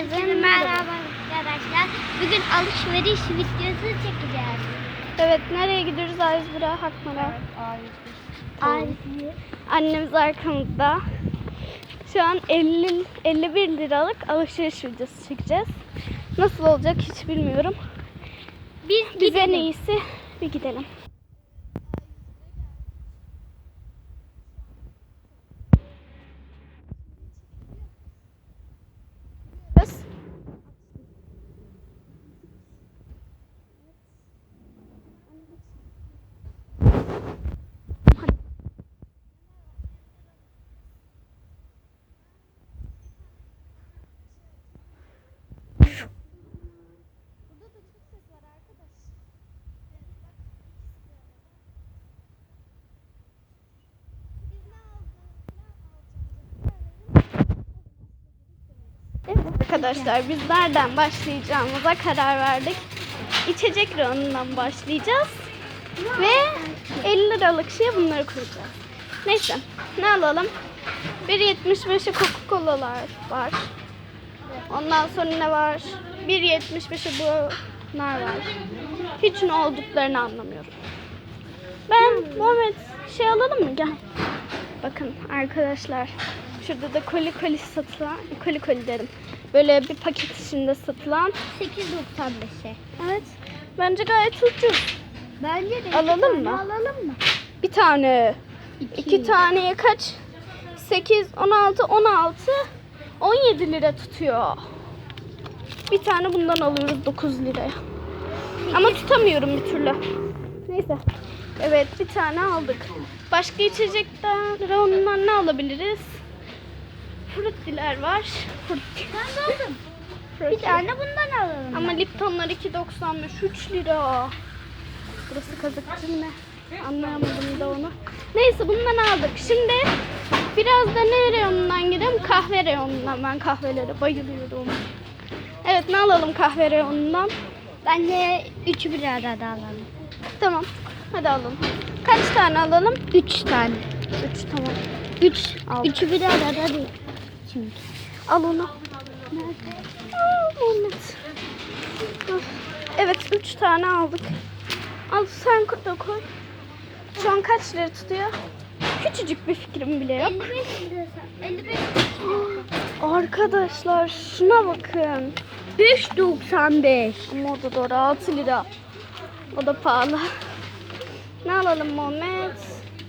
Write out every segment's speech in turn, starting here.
Herkese merhaba arkadaşlar. Bugün alışveriş videosu çekeceğiz. Evet nereye gidiyoruz A101'e Hakmar'a? Ay, Annemiz arkamızda. Şu an 50, 51 liralık alışveriş videosu çekeceğiz. Nasıl olacak hiç bilmiyorum. biz Biz en gidelim. iyisi bir gidelim. Biz- Evet arkadaşlar biz nereden başlayacağımıza karar verdik. İçecek reyonundan başlayacağız. Ve 50 liralık şeye bunları koyacağız. Neyse ne alalım? 1.75'e Coca-Cola'lar var. Ondan sonra ne var? 1.75'e bunlar var. Hiç ne olduklarını anlamıyorum. Ben Muhammed şey alalım mı? Gel. Bakın arkadaşlar. Şurada da koli koli satılan, koli koli derim. Böyle bir paket içinde satılan. 8.95'e. Evet. Bence gayet ucuz. Bence de Alalım iki mı? Alalım mı? Bir tane. iki taneye kaç? 8, 16, 16, 17 lira tutuyor. Bir tane bundan alıyoruz 9 liraya. Ama tutamıyorum bir türlü. Neyse. Evet bir tane aldık. Başka içecekler ondan ne alabiliriz? Fruttiler var. Frutti. Ben de aldım. Bir tane bundan alalım. Ama Liptonlar 2.95 3 lira. Burası kazıkçı mı? Anlayamadım da onu. Neyse bundan aldık. Şimdi biraz da ne reyonundan gidelim? Kahve reyonundan. Ben kahvelere bayılıyorum. Evet ne alalım kahve reyonundan? Bence 3 bir arada alalım. Tamam. Hadi alalım. Kaç tane alalım? 3 tane. 3 tamam. 3. Al. 3'ü bir arada değil. Şimdi. Al onu. Evet 3 tane aldık. Al sen da koy. Şu an kaç lira tutuyor? Küçücük bir fikrim bile yok. 55 lira. 55 Arkadaşlar şuna bakın. 5.95. Moda doğru 6 lira. O da pahalı. Ne alalım Muhammed?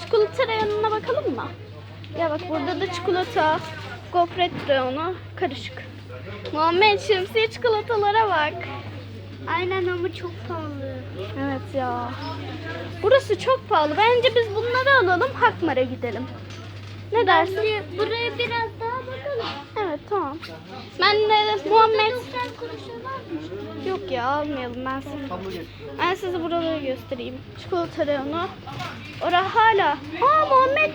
Çikolata reyonuna bakalım mı? Ya bak burada da çikolata, gofret reyonu karışık. Muhammed şemsiye çikolatalara bak. Aynen ama çok pahalı. Evet ya. Burası çok pahalı. Bence biz bunları alalım Hakmar'a gidelim. Ne dersin? Bence buraya biraz daha. Evet tamam. Ben de Muhammed 90 kuruşu varmış. Yok ya almayalım ben size. Ben size buraları göstereyim. Çikolata reyonu. Ora hala. Aa Muhammed.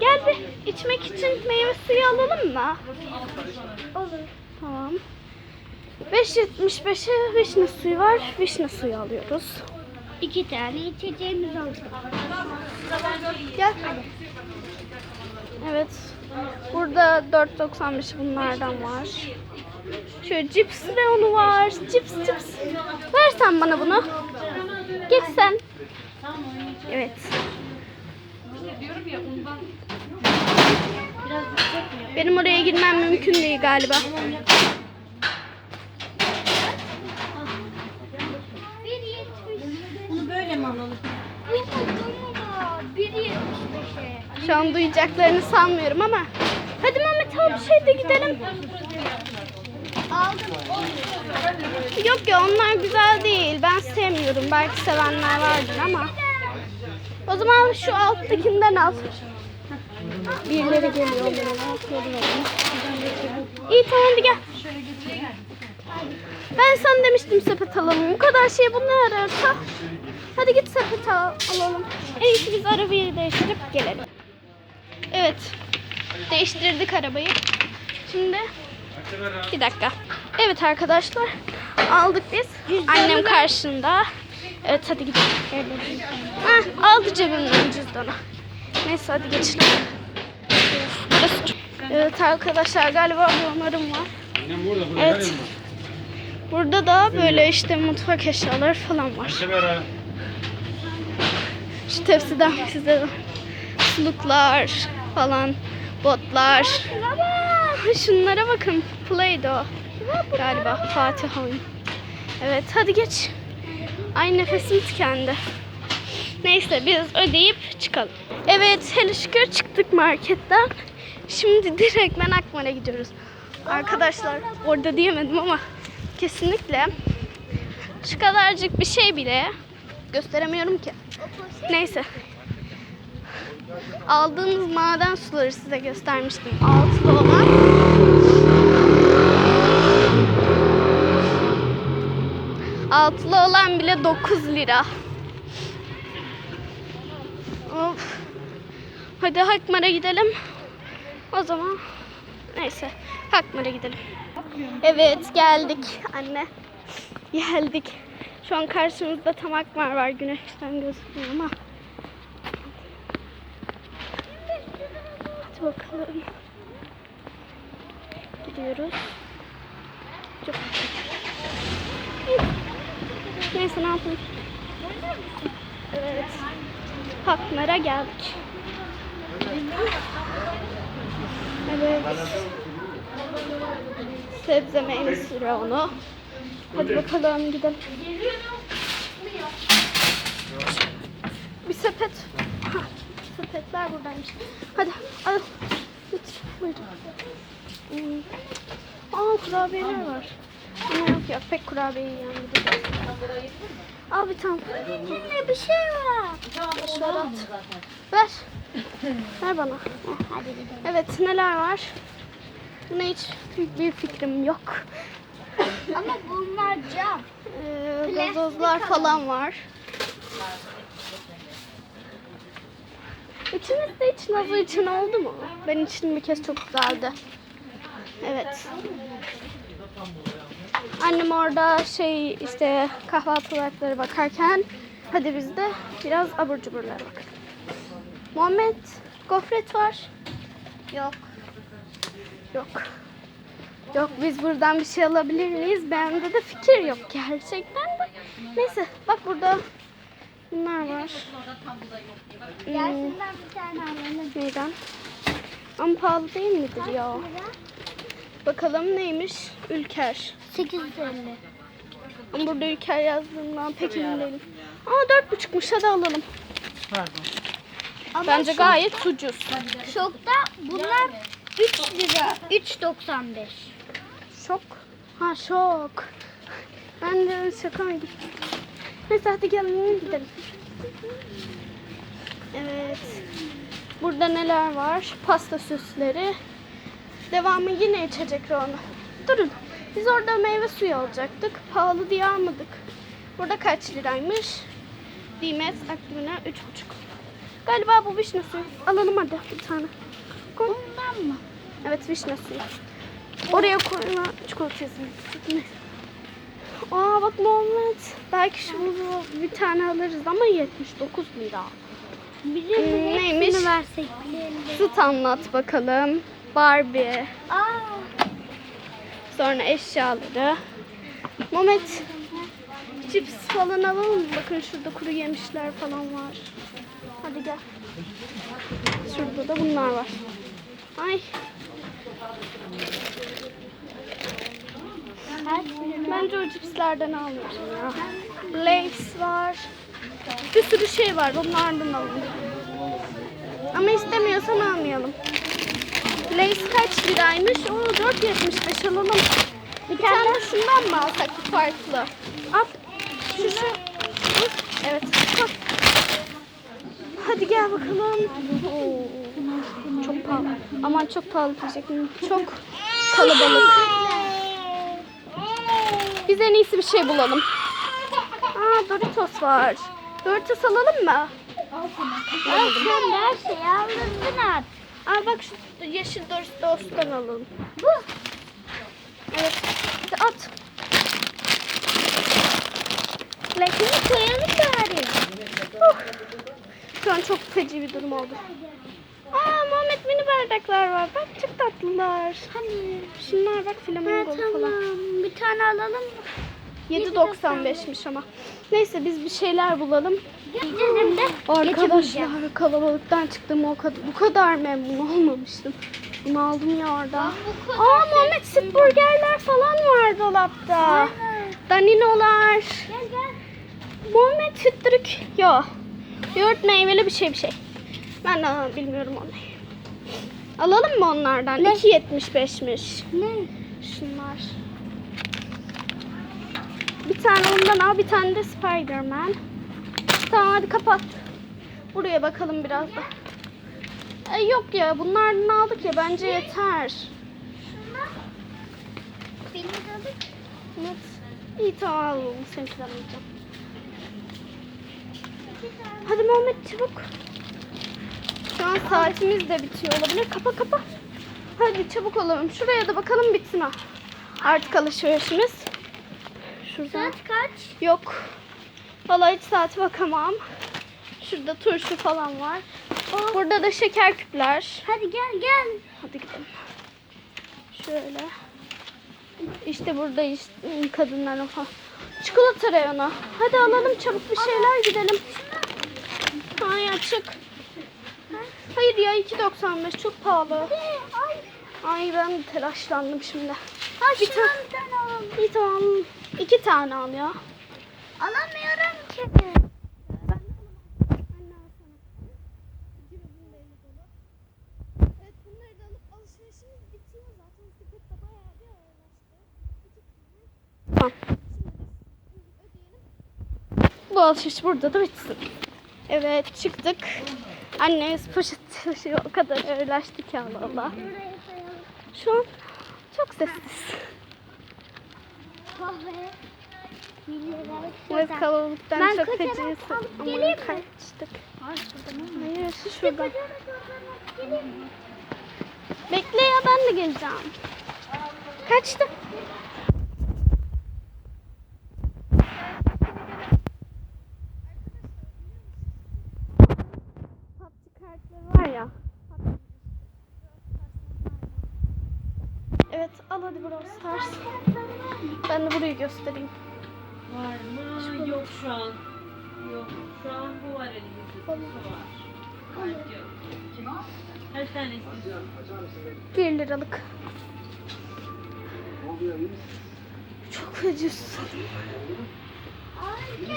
Gel bir içmek için meyve suyu alalım mı? Olur. Tamam. 5.75'e vişne suyu var. Vişne suyu alıyoruz. İki tane içeceğimiz oldu. Gel. Evet. Burada 4.95 bunlardan var. Şöyle cips reyonu var. Cips cips. Ver sen bana bunu. Geç sen. Evet. Benim oraya girmem mümkün değil galiba. Şu an duyacaklarını sanmıyorum ama. Hadi Mehmet al bir şey de gidelim. Aldım. Yok ya onlar güzel değil. Ben sevmiyorum. Belki sevenler vardır ama. O zaman şu alttakinden al. Birileri geliyor. İyi tamam hadi gel. Ben sana demiştim sepet alalım. Bu kadar şey bunu ararsa. Hadi git sepet al, alalım. En iyisi biz arabayı değiştirip gelelim. Evet. Değiştirdik arabayı. Şimdi bir dakika. Evet arkadaşlar. Aldık biz. Annem karşında. Evet hadi gidelim. Heh, aldı cebimden cüzdanı. Neyse hadi geçelim. Evet arkadaşlar galiba bir onarım var. Evet. Burada da böyle işte mutfak eşyaları falan var. Şu tepsiden size suluklar falan, botlar. Şunlara bakın. Play-Doh. Galiba Fatih oyun. Evet hadi geç. Ay nefesim tükendi. Neyse biz ödeyip çıkalım. Evet hele şükür çıktık marketten. Şimdi direkt ben Akmar'a gidiyoruz. Arkadaşlar orada diyemedim ama kesinlikle şu kadarcık bir şey bile gösteremiyorum ki. Neyse. Aldığımız maden suları size göstermiştim. Altılı olan. Altılı olan bile 9 lira. Of. Hadi Hakmar'a gidelim. O zaman neyse Hakmar'a gidelim. Evet geldik anne. Geldik. Şu an karşımızda tam Akmar var. Güneşten gözükmüyor ama. Hadi bakalım. Gidiyoruz. Çok Neyse ne yapayım. Evet. Hakmar'a geldik. Evet. Sebze meyve onu. Hadi bakalım gidelim. Bir sepet. Sepetler buradaymış. Hadi al. Getir. Buyurun. Hmm. Aa kurabiyeler var. Ama yok yok pek kurabiye yiyen. Al bir tane. Ne bir şey var. Boş ver. Ver. Ver bana. Evet neler var? Buna hiç büyük bir fikrim yok. Ama bunlar cam. Ee, gazozlar falan var. İçinizde hiç Nazo için oldu mu? Ben için bir kez çok güzeldi. Evet. Annem orada şey işte kahvaltılıkları bakarken hadi biz de biraz abur cuburlara bakalım. Muhammed gofret var. Yok. Yok. Yok biz buradan bir şey alabilir miyiz? Bende de fikir yok gerçekten de. Neyse bak burada bunlar var. Hmm, Gelsinler bir tane alalım. neyden? Ama pahalı değil midir ya? Bakalım neymiş? Ülker. 850. Ama burada Ülker yazdığından pek emin değilim. Aa dört buçukmuş hadi alalım. Ama Bence şu- gayet ucuz. Şokta bunlar 3 lira. 3.95. Şok. Ha şok. Ben de şaka mı gittim? Neyse hadi gelin gidelim. Evet. Burada neler var? Pasta süsleri. Devamı yine içecek Rona. Durun. Biz orada meyve suyu alacaktık. Pahalı diye almadık. Burada kaç liraymış? Dimet Akdimine 3,5. Galiba bu vişne suyu. Alalım hadi bir tane. Koy. Bundan mı? Evet vişne suyu. Oraya koyma çikolata yazayım. Neyse. Aa bak Muhammed. Belki şu bir tane alırız ama 79 lira. Bize Hmm, hmm, neymiş? versek. Süt anlat bakalım. Barbie. Aa, Sonra eşyaları. Muhammed. Cips falan alalım mı? Bakın şurada kuru yemişler falan var. Hadi gel. Şurada da bunlar var. Ay? Bence o cipslerden almayacağım ya. Lays var. Bir sürü şey var. Onlardan alalım. Ama istemiyorsan almayalım. Lays kaç liraymış? Oo 4.75 alalım. Bir tane de şundan mı alsak farklı? Al. Şu şu. Evet. Al. Hadi gel bakalım. Oo, çok pahalı. Aman çok pahalı diyecektim. Çok kalabalık. Biz en iyisi bir şey bulalım. Aa Doritos var. Doritos alalım mı? Al sen de her şeyi aldın artık. Aa bak şu yeşil Doritos'tan alalım. Bu. Evet. At. Lakini koyalım bari. Oh. Şu an çok feci bir durum oldu. Aa Muhammed mini bardaklar var. Bak çok tatlılar. Hani? Şunlar bak flamingo falan. tamam. Bir tane alalım mı? 7.95'miş ama. Neyse biz bir şeyler bulalım. Gideceğiz hem de. Arkadaşlar kalabalıktan çıktım o kadar bu kadar memnun olmamıştım. Bunu aldım ya orada. Aa Muhammed süt burgerler falan var dolapta. Daninolar. Gel gel. Muhammed sütlürük. Yok. Yoğurt meyveli bir şey bir şey. Ben de bilmiyorum onu. Alalım mı onlardan? Ne? 2.75'miş. Ne? Şunlar. Bir tane ondan al, bir tane de Spider-Man. Tamam hadi kapat. Buraya bakalım biraz da. E, yok ya bunlardan aldık ya bence yeter. Benim adık. Evet. İyi tamam al bunu seninkinden alacağım. Hadi Muhammed çabuk. Şu an saatimiz de bitiyor olabilir. Kapa kapa. Hadi çabuk olalım. Şuraya da bakalım bitsin ha. Artık alışverişimiz. Şuradan. Saat kaç? Yok. Vallahi hiç saate bakamam. Şurada turşu falan var. Burada da şeker küpler. Hadi gel gel. Hadi gidelim. Şöyle. İşte burada işte kadınlar o falan. Çikolata reyonu. Hadi alalım çabuk bir şeyler gidelim. Ay açık. Hayır ya 2.95 çok pahalı. Ay. Ay ben telaşlandım şimdi. Ha Bir şundan bir tane alalım. İyi tamam. iki tane al ya. Alamıyorum ki. Evet bunları da alıp alışverişimiz bitiyor zaten. Sepet de bayağı bir ağırlaştı. Tamam. Bu alışveriş burada da bitsin. Evet çıktık. Annemiz poşet taşıyor. O kadar ağırlaştı ki Allah Allah. Şu an çok sessiz. Evet kalabalıktan Ben çok feciyiz. alıp Ama geleyim mi? kaçtık. Hayır şurada. Bekle ya ben de geleceğim. Kaçtım. PUBG kartları var ya. Evet al hadi Brawl Stars. Ben de burayı göstereyim. Var mı? Yok şu an. Yok. Şu an bu var elimizde. Su var. Kaç tane istiyorsun? 1 liralık. Çok susadım. Ay.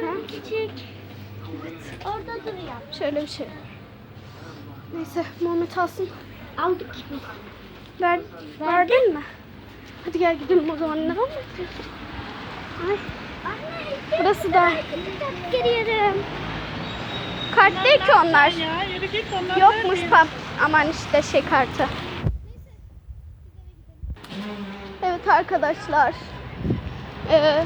Ha? Küçük. Orada duruyor. Şöyle bir şey. Neyse Muhammed alsın. Aldık. Ver, verdin mi? Hadi gel gidelim o zaman. Ne oldu? Ay, burası da Giriyorum. kart değil ki onlar. Yokmuş pap. Aman işte şey kartı. Evet arkadaşlar. Ee,